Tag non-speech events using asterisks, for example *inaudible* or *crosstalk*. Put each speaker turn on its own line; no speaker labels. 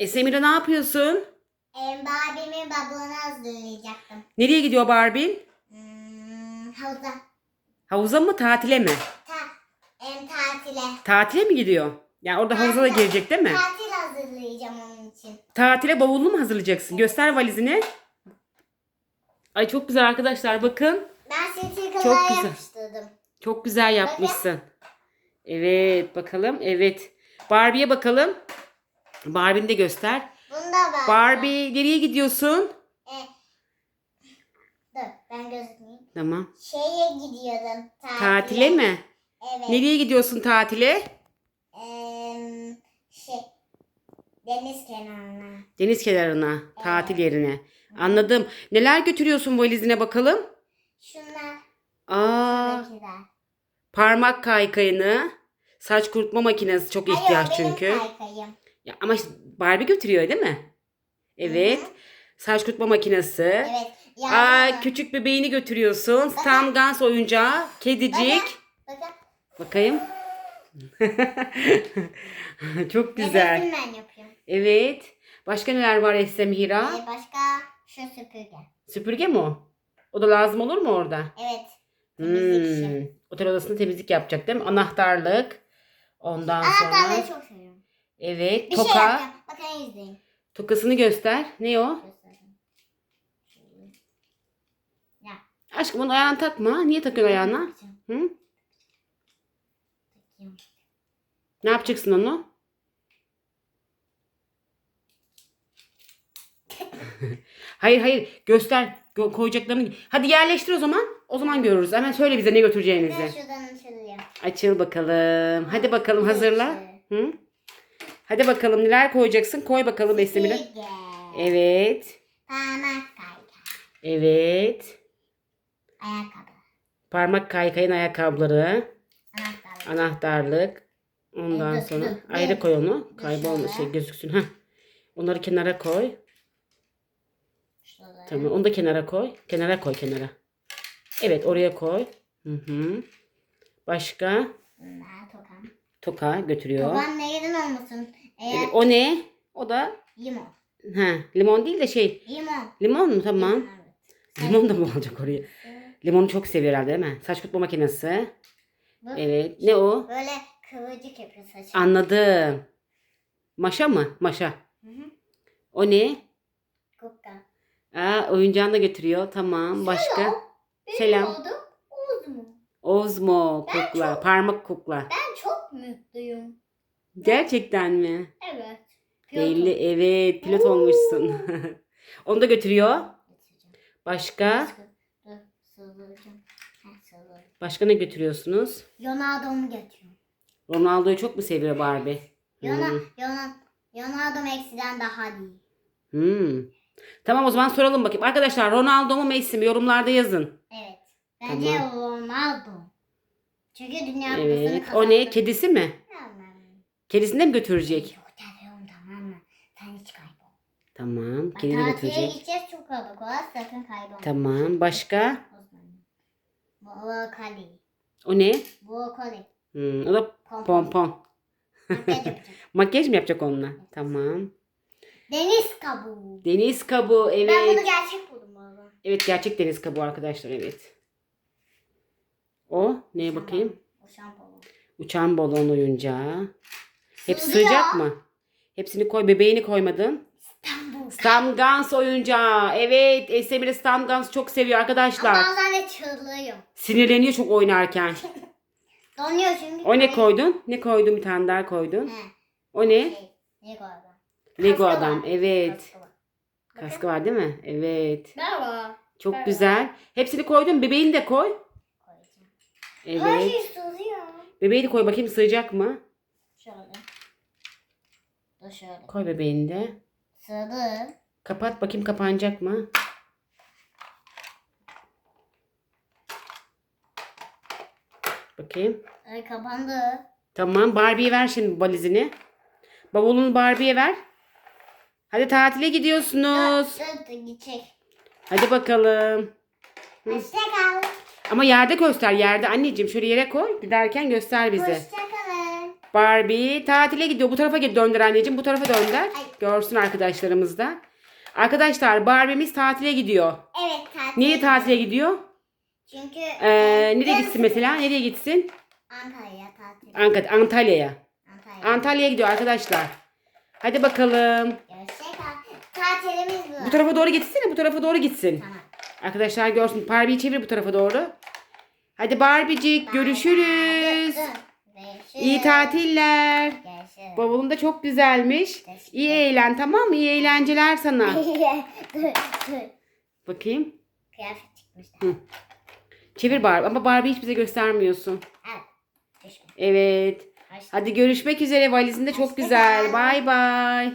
Esemira ne yapıyorsun?
Em, Barbie'min hazırlayacaktım.
Nereye gidiyor Barbie?
Hmm, havuza.
Havuza mı tatile mi?
Ta, em, tatile.
Tatile mi gidiyor? Yani orada havuza da girecek değil mi?
Tatil hazırlayacağım onun için.
Tatile bavulunu mu hazırlayacaksın? Göster valizini. Ay çok güzel arkadaşlar bakın.
Ben
Çok güzel.
yapıştırdım.
Çok güzel yapmışsın. Evet bakalım. Evet. Barbie'ye bakalım. Barbie'ni de göster.
Bunda var.
Barbie nereye gidiyorsun?
E, dur ben gözükmeyeyim.
Tamam.
Şeye gidiyordum. Tatile.
Tatile mi?
Evet.
Nereye gidiyorsun tatile?
Em, şey deniz kenarına.
Deniz kenarına, tatil yerine. Anladım. Neler götürüyorsun valizine bakalım?
Şunlar.
Aa,
buradakiler.
parmak kaykayını, saç kurutma makinesi çok
Hayır,
ihtiyaç
benim
çünkü.
kaykayım.
Ya ama işte Barbie götürüyor değil mi? Evet.
Hı hı.
Saç kurutma makinesi.
Evet.
Aa,
Yani,
küçük bebeğini götürüyorsun. Stan Gans oyuncağı, kedicik.
bakın.
Bakayım. *laughs* çok güzel.
Nefesim ben yapıyorum.
Evet. Başka neler var Esem Hira?
Ee, başka şu süpürge.
Süpürge mi o? O da lazım olur mu orada?
Evet. Temizlik
Hmm. Otel odasında temizlik yapacak değil mi? Anahtarlık. Ondan sonra.
Anahtarları çok seviyorum.
Evet.
Bir
toka.
şey yapacağım. Bakın izleyin.
Tokasını göster. Ne o?
Ya.
Aşkım onu ayağına takma. Niye takıyorsun ayağına? Hı? Ne yapacaksın onu? *laughs* hayır hayır. Göster. Gö- koyacaklarını. Hadi yerleştir o zaman. O zaman görürüz. Hemen söyle bize ne
Ben
götüreceğinizi.
şuradan açılıyor.
Açıl bakalım. Hadi bakalım hazırla. Hı? Hadi bakalım neler koyacaksın? Koy bakalım.
Süpürge.
Evet.
Parmak kayka.
Evet.
Ayakkabı.
Parmak kaykayın ayakkabıları.
Anahtarlık.
Anahtarlık. Ondan
Evet,
sonra ayrı koy onu. Kaybolma şey gözüksün. Heh. Onları kenara koy.
Şurada.
Tamam onu da kenara koy. Kenara koy kenara. Evet oraya koy. Hı hı. Başka?
Bunlar tokam.
Toka götürüyor.
Tokam neyden olmasın? Eğer
o ne? O da
limon.
ha, limon değil de şey.
Limon.
Limon mu? Tamam.
Limon, evet.
Limon da mı olacak oraya? Limonu çok seviyor herhalde değil mi? Saç kurutma makinesi.
Bu
Evet. Ne o?
Böyle kıvırcık yapıyor saçı.
Anladım. Maşa mı? Maşa.
Hı hı.
O ne?
Kukka.
Aa, oyuncağını da götürüyor. Tamam. Başka?
Benim
Selam.
Uzmu.
Ozmo
Ben
kukla.
çok-
Parmak kukla.
Ben çok mutluyum.
Gerçekten mi?
Evet.
Belli. Evet. Pilot olmuşsun. *laughs* Onu da götürüyor. Başka? Başka ne götürüyorsunuz?
Ronaldo'mu getiriyorum.
Ronaldo'yu çok mu seviyor Barbie?
Yona,
Hmm.
Yona, Ronaldo Messi'den daha iyi.
Hmm. Tamam o zaman soralım bakayım. Arkadaşlar Ronaldo mu Messi mi? Yorumlarda yazın.
Evet. Bence Ronaldo. Çünkü dünya kupasını
Evet.
kazandı.
O ne? Kedisi mi? Kedisini de mi götürecek?
Çok seviyorum tamam mı? Sen hiç kaybol.
Tamam.
Bak,
Kedi de
tatile
götürecek.
gideceğiz çok kalabalık olur. Sakın kaybolma.
Tamam. Başka?
Brokoli.
O ne?
Brokoli.
Hmm, o da
Pompon.
pompon.
Makyaj yapacağım. *laughs*
Makyaj mı yapacak onunla? Tamam.
Deniz kabuğu.
Deniz kabuğu
Ben bunu
evet.
gerçek buldum valla.
Evet gerçek deniz kabuğu arkadaşlar evet. O neye bakayım?
O şampuan.
Uçan balon oyuncağı. Hep
Sığdı ya.
sığacak mı? Hepsini koy. Bebeğini koymadın.
İstanbul.
Stamgans oyuncağı. Evet. Esemir Stamgans çok seviyor
Ama
arkadaşlar.
bazen de çığlıyor.
Sinirleniyor çok oynarken. *laughs*
Donuyor çünkü.
O ne koydun? Ne koydun? Bir tane daha koydun.
He.
O ne?
Şey, Lego adam.
Lego
Kaskı
adam.
var.
Evet.
Kaskı var.
Kaskı var değil mi? Evet.
Merhaba.
Çok
Evet.
güzel. Hepsini koydun. Bebeğini de koy.
Koyacağım. Her
Evet.
şey sığıyor.
Bebeğini koy bakayım sığacak mı?
Şöyle. Dur şöyle.
Koy bebeğini de.
Sığdı.
Kapat bakayım kapanacak mı? Bakayım.
Ay kapandı.
Tamam Barbie'ye ver şimdi valizini. Bavulunu Barbie'ye ver. Hadi tatile gidiyorsunuz.
Dur dur gidecek.
Hadi bakalım.
Hoşça kal.
Ama yerde göster yerde anneciğim şöyle yere koy. Giderken göster bize.
Hoşça kalın.
Barbie tatile gidiyor. Bu tarafa git döndür anneciğim. Bu tarafa dönder.
Ay.
Görsün arkadaşlarımız da. Arkadaşlar Barbie'miz tatile gidiyor.
Evet tatil.
Niye tatile gidiyor?
Çünkü
Ee, nereye
yarın
gitsin mesela? Nereye gitsin?
Antalya tatil.
Ank- Antalya'ya.
Antalya.
Antalya'ya gidiyor arkadaşlar. Hadi bakalım.
Ta- tatilimiz bu.
Bu tarafa doğru gitsene. Bu tarafa doğru gitsin.
Tamam.
Arkadaşlar görsün. Barbie'yi çevir bu tarafa doğru. Hadi Barbie'cik görüşürüz.
Görüşürüz.
İyi tatiller.
Görüşürüz.
Bavulun da çok güzelmiş. İyi eğlen tamam mı? İyi eğlenceler sana. *laughs* Bakayım.
Kıyafet çıkmış.
Hı. Çevir Barbie. Ama Barbie hiç bize göstermiyorsun.
Evet. Düşme.
Evet.
Hoş
Hadi görüşmek üzere. Valizin de çok güzel. Bay bay.